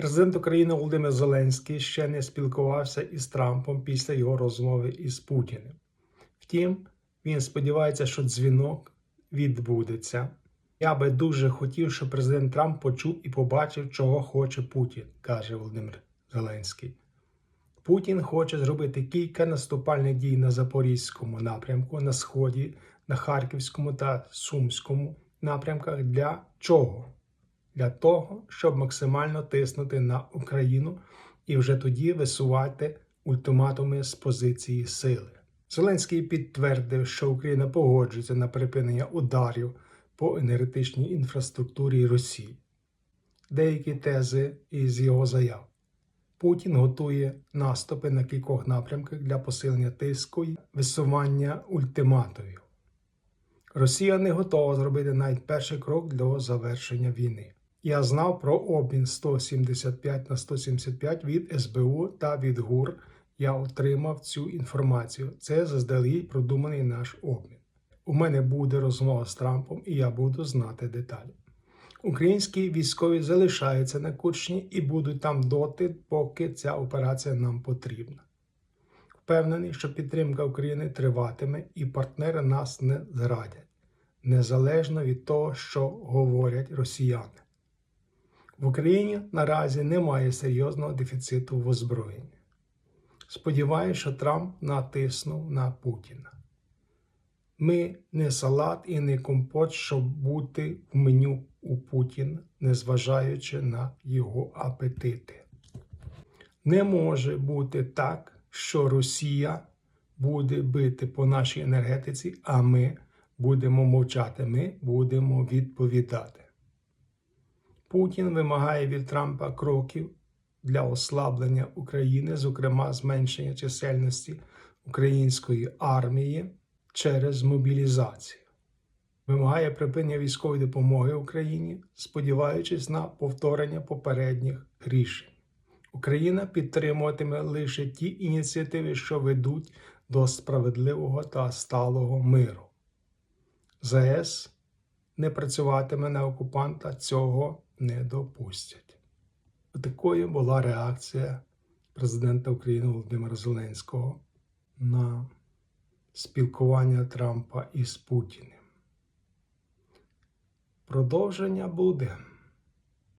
Президент України Володимир Зеленський ще не спілкувався із Трампом після його розмови із Путіним. Втім, він сподівається, що дзвінок відбудеться. Я би дуже хотів, щоб президент Трамп почув і побачив, чого хоче Путін, каже Володимир Зеленський. Путін хоче зробити кілька наступальних дій на Запорізькому напрямку, на Сході, на Харківському та Сумському напрямках. Для чого? Для того, щоб максимально тиснути на Україну і вже тоді висувати ультиматуми з позиції сили. Зеленський підтвердив, що Україна погоджується на припинення ударів по енергетичній інфраструктурі Росії. Деякі тези із його заяв. Путін готує наступи на кількох напрямках для посилення тиску і висування ультиматумів. Росія не готова зробити навіть перший крок до завершення війни. Я знав про обмін 175 на 175 від СБУ та від ГУР. Я отримав цю інформацію. Це заздалегідь продуманий наш обмін. У мене буде розмова з Трампом, і я буду знати деталі. Українські військові залишаються на Курчні і будуть там доти, поки ця операція нам потрібна. Впевнений, що підтримка України триватиме і партнери нас не зрадять, незалежно від того, що говорять росіяни. В Україні наразі немає серйозного дефіциту в озброєнні. Сподіваюся, що Трамп натиснув на Путіна. Ми не салат і не компот, щоб бути в меню у Путіна, незважаючи на його апетити. Не може бути так, що Росія буде бити по нашій енергетиці, а ми будемо мовчати, ми будемо відповідати. Путін вимагає від Трампа кроків для ослаблення України, зокрема зменшення чисельності української армії через мобілізацію. Вимагає припинення військової допомоги Україні, сподіваючись на повторення попередніх рішень. Україна підтримуватиме лише ті ініціативи, що ведуть до справедливого та сталого миру. ЗАЕС не працюватиме на окупанта, цього не допустять. Такою була реакція президента України Володимира Зеленського на спілкування Трампа із Путіним. Продовження буде.